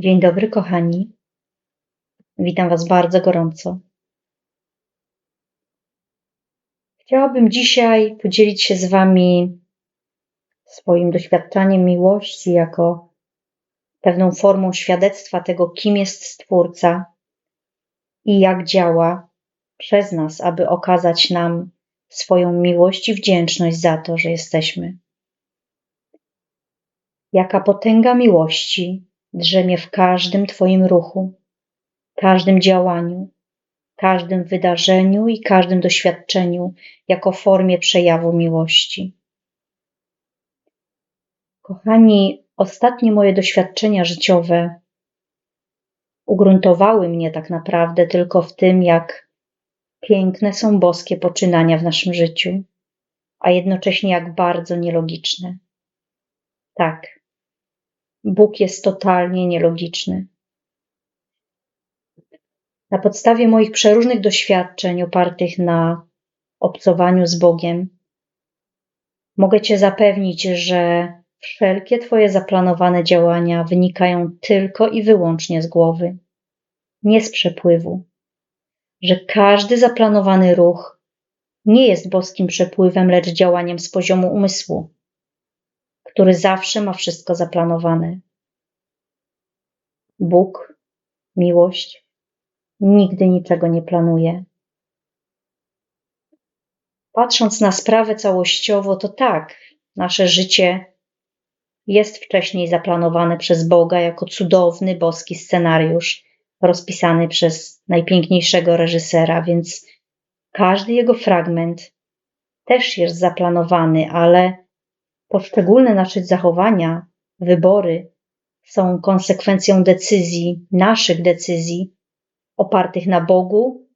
Dzień dobry, kochani. Witam Was bardzo gorąco. Chciałabym dzisiaj podzielić się z Wami swoim doświadczeniem miłości jako pewną formą świadectwa tego, kim jest Stwórca i jak działa przez nas, aby okazać nam swoją miłość i wdzięczność za to, że jesteśmy. Jaka potęga miłości drzemie w każdym Twoim ruchu, każdym działaniu, każdym wydarzeniu i każdym doświadczeniu jako formie przejawu miłości. Kochani, ostatnie moje doświadczenia życiowe ugruntowały mnie tak naprawdę tylko w tym, jak piękne są boskie poczynania w naszym życiu, a jednocześnie jak bardzo nielogiczne. Tak, Bóg jest totalnie nielogiczny. Na podstawie moich przeróżnych doświadczeń opartych na obcowaniu z Bogiem, mogę Cię zapewnić, że wszelkie Twoje zaplanowane działania wynikają tylko i wyłącznie z głowy, nie z przepływu. Że każdy zaplanowany ruch nie jest boskim przepływem, lecz działaniem z poziomu umysłu który zawsze ma wszystko zaplanowane. Bóg, miłość, nigdy niczego nie planuje. Patrząc na sprawę całościowo, to tak, nasze życie jest wcześniej zaplanowane przez Boga jako cudowny boski scenariusz rozpisany przez najpiękniejszego reżysera, więc każdy jego fragment też jest zaplanowany, ale Poszczególne nasze zachowania, wybory są konsekwencją decyzji, naszych decyzji opartych na Bogu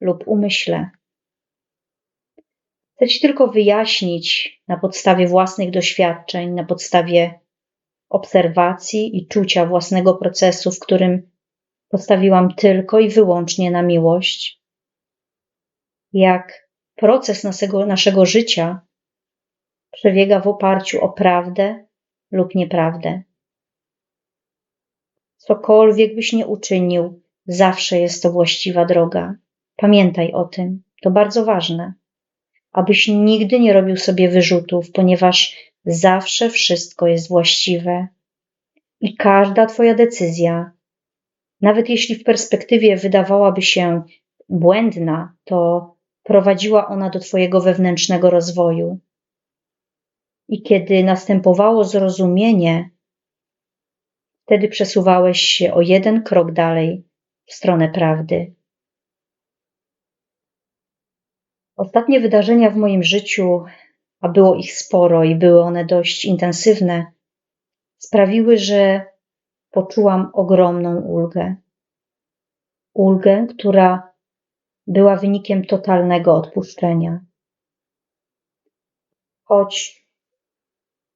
lub umyśle. Chcę Ci tylko wyjaśnić na podstawie własnych doświadczeń, na podstawie obserwacji i czucia własnego procesu, w którym postawiłam tylko i wyłącznie na miłość, jak proces naszego, naszego życia przebiega w oparciu o prawdę lub nieprawdę. Cokolwiek byś nie uczynił, zawsze jest to właściwa droga. Pamiętaj o tym, to bardzo ważne, abyś nigdy nie robił sobie wyrzutów, ponieważ zawsze wszystko jest właściwe i każda Twoja decyzja, nawet jeśli w perspektywie wydawałaby się błędna, to prowadziła ona do Twojego wewnętrznego rozwoju. I kiedy następowało zrozumienie, wtedy przesuwałeś się o jeden krok dalej w stronę prawdy. Ostatnie wydarzenia w moim życiu, a było ich sporo i były one dość intensywne, sprawiły, że poczułam ogromną ulgę. Ulgę, która była wynikiem totalnego odpuszczenia. Choć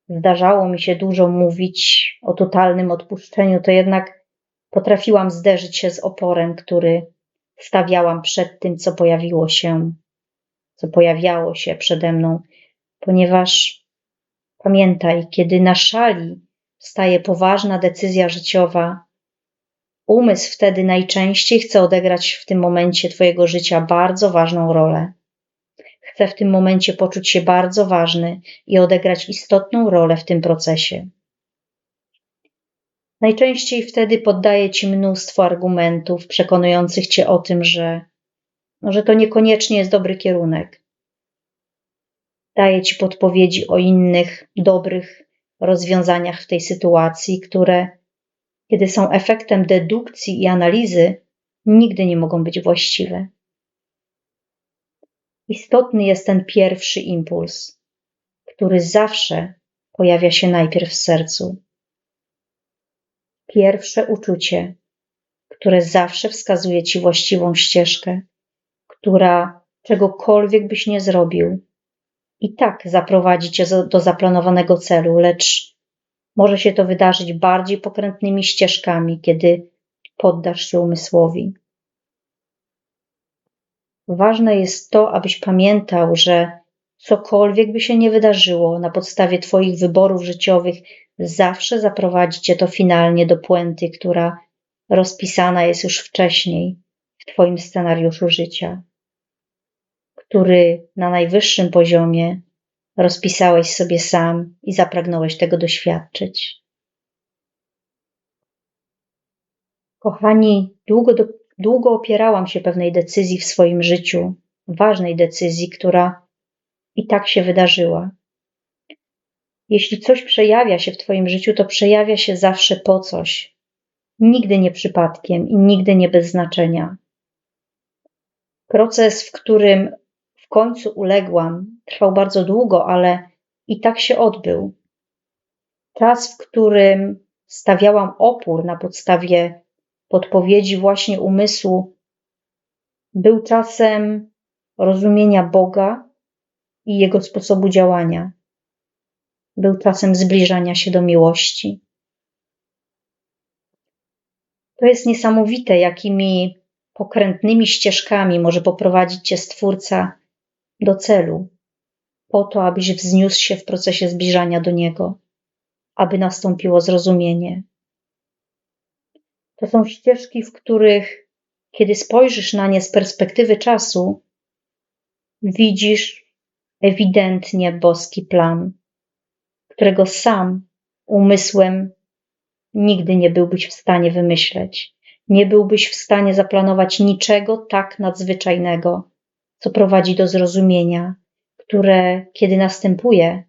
zdarzało mi się dużo mówić o totalnym odpuszczeniu, to jednak potrafiłam zderzyć się z oporem, który stawiałam przed tym, co pojawiło się, co pojawiało się przede mną, ponieważ pamiętaj, kiedy na szali staje poważna decyzja życiowa, umysł wtedy najczęściej chce odegrać w tym momencie Twojego życia bardzo ważną rolę. Chcę w tym momencie poczuć się bardzo ważny i odegrać istotną rolę w tym procesie. Najczęściej wtedy poddaję Ci mnóstwo argumentów przekonujących Cię o tym, że, no, że to niekoniecznie jest dobry kierunek. Daję Ci podpowiedzi o innych dobrych rozwiązaniach w tej sytuacji, które, kiedy są efektem dedukcji i analizy, nigdy nie mogą być właściwe. Istotny jest ten pierwszy impuls, który zawsze pojawia się najpierw w sercu. Pierwsze uczucie, które zawsze wskazuje ci właściwą ścieżkę, która czegokolwiek byś nie zrobił, i tak zaprowadzi cię do zaplanowanego celu, lecz może się to wydarzyć bardziej pokrętnymi ścieżkami, kiedy poddasz się umysłowi. Ważne jest to, abyś pamiętał, że cokolwiek by się nie wydarzyło na podstawie Twoich wyborów życiowych, zawsze zaprowadzi cię to finalnie do puenty, która rozpisana jest już wcześniej w Twoim scenariuszu życia, który na najwyższym poziomie rozpisałeś sobie sam i zapragnąłeś tego doświadczyć. Kochani, długo, do, długo opierałam się pewnej decyzji w swoim życiu, ważnej decyzji, która i tak się wydarzyła. Jeśli coś przejawia się w Twoim życiu, to przejawia się zawsze po coś. Nigdy nie przypadkiem i nigdy nie bez znaczenia. Proces, w którym w końcu uległam, trwał bardzo długo, ale i tak się odbył. Czas, w którym stawiałam opór na podstawie podpowiedzi właśnie umysłu, był czasem rozumienia Boga i Jego sposobu działania. Był czasem zbliżania się do miłości. To jest niesamowite, jakimi pokrętnymi ścieżkami może poprowadzić cię Stwórca do celu, po to, abyś wzniósł się w procesie zbliżania do Niego, aby nastąpiło zrozumienie. To są ścieżki, w których, kiedy spojrzysz na nie z perspektywy czasu, widzisz ewidentnie boski plan, którego sam umysłem nigdy nie byłbyś w stanie wymyśleć. Nie byłbyś w stanie zaplanować niczego tak nadzwyczajnego, co prowadzi do zrozumienia, które, kiedy następuje,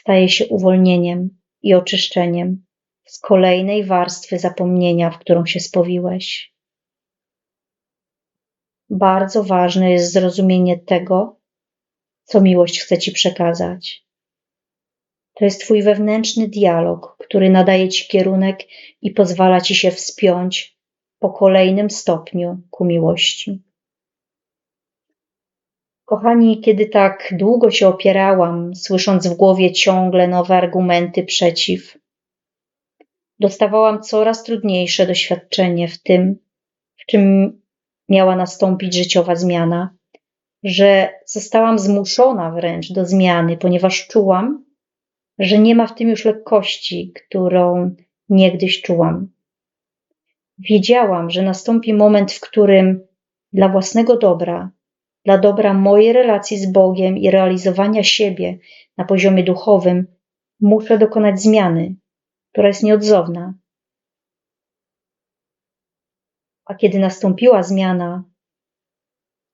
staje się uwolnieniem i oczyszczeniem z kolejnej warstwy zapomnienia, w którą się spowiłeś. Bardzo ważne jest zrozumienie tego, co miłość chce ci przekazać. To jest Twój wewnętrzny dialog, który nadaje Ci kierunek i pozwala Ci się wspiąć po kolejnym stopniu ku miłości. Kochani, kiedy tak długo się opierałam, słysząc w głowie ciągle nowe argumenty przeciw, dostawałam coraz trudniejsze doświadczenie w tym, w czym miała nastąpić życiowa zmiana, że zostałam zmuszona wręcz do zmiany, ponieważ czułam, że nie ma w tym już lekkości, którą niegdyś czułam. Wiedziałam, że nastąpi moment, w którym dla własnego dobra, dla dobra mojej relacji z Bogiem i realizowania siebie na poziomie duchowym, muszę dokonać zmiany, która jest nieodzowna. A kiedy nastąpiła zmiana,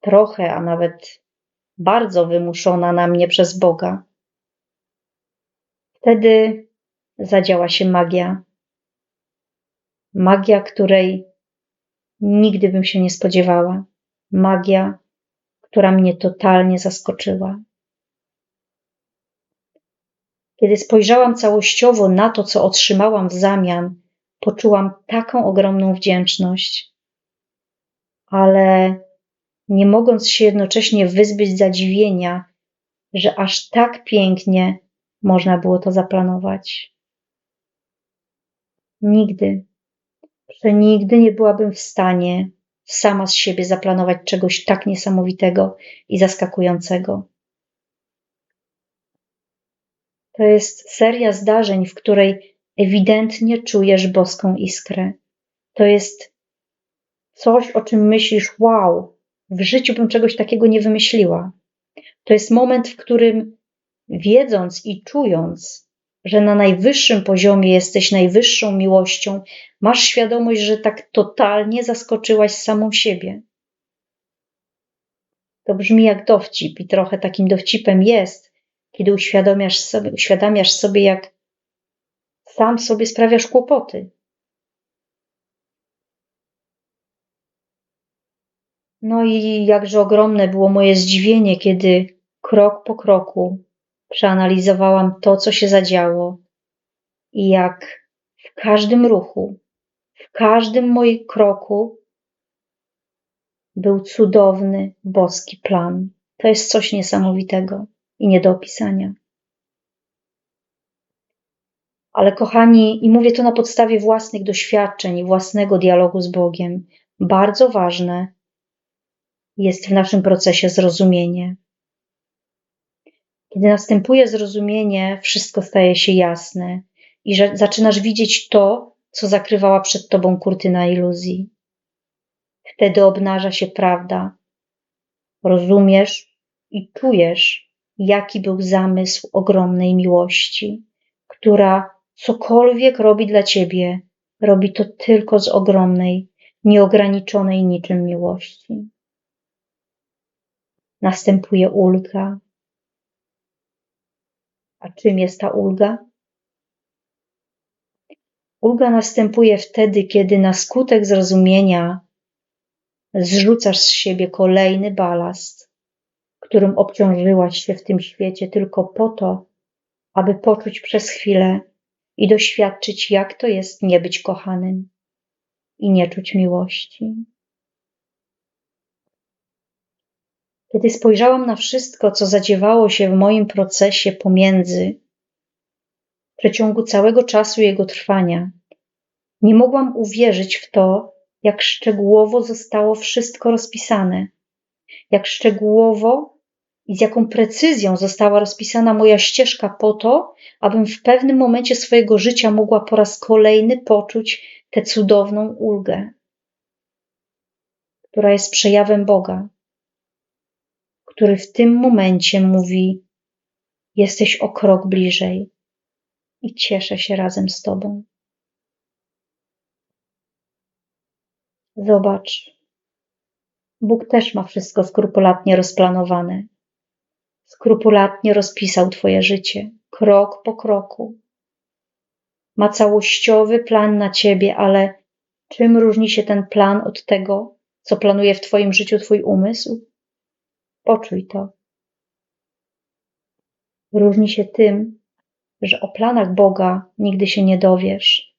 trochę, a nawet bardzo wymuszona na mnie przez Boga, wtedy zadziała się magia. Magia, której nigdy bym się nie spodziewała. Magia, która mnie totalnie zaskoczyła. Kiedy spojrzałam całościowo na to, co otrzymałam w zamian, poczułam taką ogromną wdzięczność, ale nie mogąc się jednocześnie wyzbyć zadziwienia, że aż tak pięknie można było to zaplanować. Nigdy, przenigdy nie byłabym w stanie sama z siebie zaplanować czegoś tak niesamowitego i zaskakującego. To jest seria zdarzeń, w której ewidentnie czujesz boską iskrę. To jest coś, o czym myślisz, wow, w życiu bym czegoś takiego nie wymyśliła. To jest moment, w którym wiedząc i czując, że na najwyższym poziomie jesteś najwyższą miłością, masz świadomość, że tak totalnie zaskoczyłaś samą siebie. To brzmi jak dowcip i trochę takim dowcipem jest, kiedy uświadamiasz sobie, uświadamiasz sobie jak sam sobie sprawiasz kłopoty. No i jakże ogromne było moje zdziwienie, kiedy krok po kroku przeanalizowałam to, co się zadziało i jak w każdym ruchu, w każdym moim kroku był cudowny, boski plan. To jest coś niesamowitego i nie do opisania. Ale kochani, i mówię to na podstawie własnych doświadczeń własnego dialogu z Bogiem, bardzo ważne jest w naszym procesie zrozumienie. Kiedy następuje zrozumienie, wszystko staje się jasne i że zaczynasz widzieć to, co zakrywała przed tobą kurtyna iluzji. Wtedy obnaża się prawda. Rozumiesz i czujesz, jaki był zamysł ogromnej miłości, która cokolwiek robi dla ciebie, robi to tylko z ogromnej, nieograniczonej niczym miłości. Następuje ulga. A czym jest ta ulga? Ulga następuje wtedy, kiedy na skutek zrozumienia zrzucasz z siebie kolejny balast, którym obciążyłaś się w tym świecie tylko po to, aby poczuć przez chwilę i doświadczyć, jak to jest nie być kochanym i nie czuć miłości. Kiedy spojrzałam na wszystko, co zadziewało się w moim procesie pomiędzy, w przeciągu całego czasu jego trwania, nie mogłam uwierzyć w to, jak szczegółowo zostało wszystko rozpisane, jak szczegółowo i z jaką precyzją została rozpisana moja ścieżka po to, abym w pewnym momencie swojego życia mogła po raz kolejny poczuć tę cudowną ulgę, która jest przejawem Boga, który w tym momencie mówi: Jesteś o krok bliżej i cieszę się razem z Tobą. Zobacz, Bóg też ma wszystko skrupulatnie rozplanowane. Skrupulatnie rozpisał Twoje życie, krok po kroku. Ma całościowy plan na Ciebie, ale czym różni się ten plan od tego, co planuje w Twoim życiu Twój umysł? Poczuj to. Różni się tym, że o planach Boga nigdy się nie dowiesz.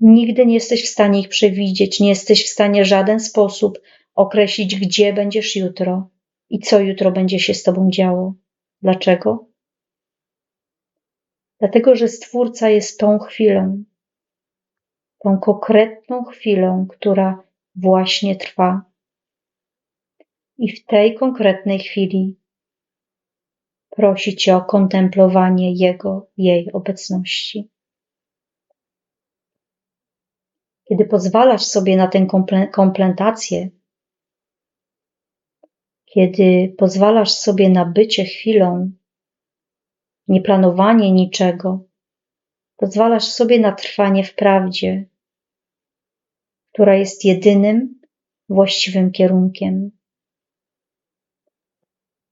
Nigdy nie jesteś w stanie ich przewidzieć, nie jesteś w stanie w żaden sposób określić, gdzie będziesz jutro i co jutro będzie się z Tobą działo. Dlaczego? Dlatego, że Stwórca jest tą chwilą, tą konkretną chwilą, która właśnie trwa. I w tej konkretnej chwili prosi Cię o kontemplowanie Jego, jej obecności. Kiedy pozwalasz sobie na tę komplementację, kiedy pozwalasz sobie na bycie chwilą, nieplanowanie niczego, pozwalasz sobie na trwanie w prawdzie, która jest jedynym właściwym kierunkiem.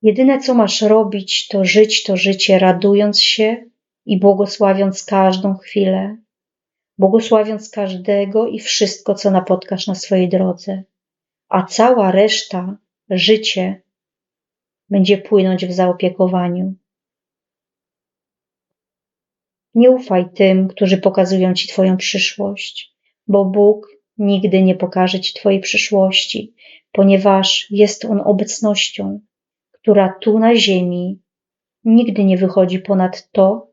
Jedyne, co masz robić, to żyć to życie, radując się i błogosławiąc każdą chwilę, błogosławiąc każdego i wszystko, co napotkasz na swojej drodze, a cała reszta, życie, będzie płynąć w zaopiekowaniu. Nie ufaj tym, którzy pokazują ci Twoją przyszłość, bo Bóg nigdy nie pokaże ci Twojej przyszłości, ponieważ jest On obecnością, która tu na ziemi nigdy nie wychodzi ponad to,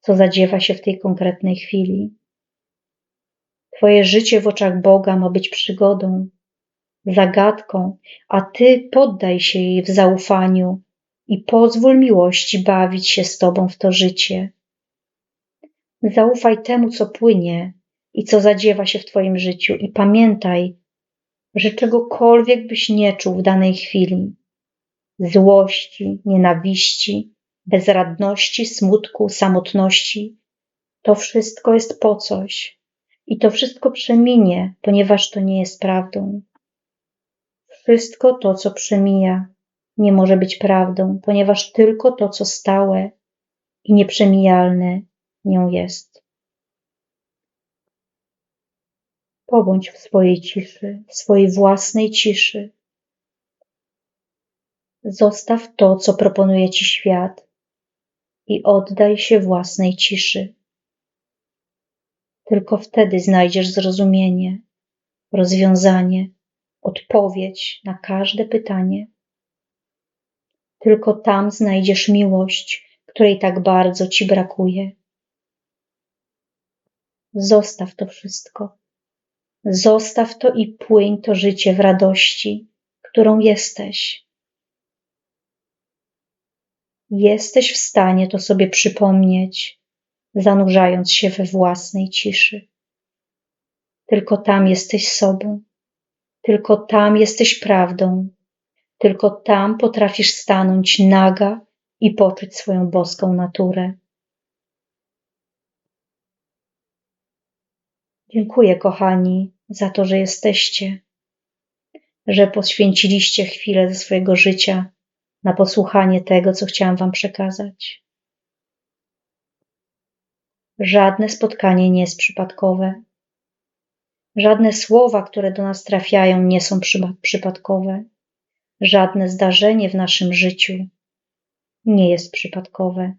co zadziewa się w tej konkretnej chwili. Twoje życie w oczach Boga ma być przygodą, zagadką, a Ty poddaj się jej w zaufaniu i pozwól miłości bawić się z Tobą w to życie. Zaufaj temu, co płynie i co zadziewa się w Twoim życiu, i pamiętaj, że czegokolwiek byś nie czuł w danej chwili złości, nienawiści, bezradności, smutku, samotności to wszystko jest po coś i to wszystko przeminie, ponieważ to nie jest prawdą. Wszystko to, co przemija, nie może być prawdą, ponieważ tylko to, co stałe i nieprzemijalne, nią jest. Pobądź w swojej ciszy, w swojej własnej ciszy. Zostaw to, co proponuje ci świat i oddaj się własnej ciszy. Tylko wtedy znajdziesz zrozumienie, rozwiązanie, odpowiedź na każde pytanie. Tylko tam znajdziesz miłość, której tak bardzo ci brakuje. Zostaw to wszystko. Zostaw to i płyń to życie w radości, którą jesteś. Jesteś w stanie to sobie przypomnieć, zanurzając się we własnej ciszy. Tylko tam jesteś sobą, tylko tam jesteś prawdą, tylko tam potrafisz stanąć naga i poczuć swoją boską naturę. Dziękuję, kochani, za to, że jesteście, że poświęciliście chwilę ze swojego życia na posłuchanie tego, co chciałam Wam przekazać. Żadne spotkanie nie jest przypadkowe. Żadne słowa, które do nas trafiają, nie są przypadkowe. Żadne zdarzenie w naszym życiu nie jest przypadkowe.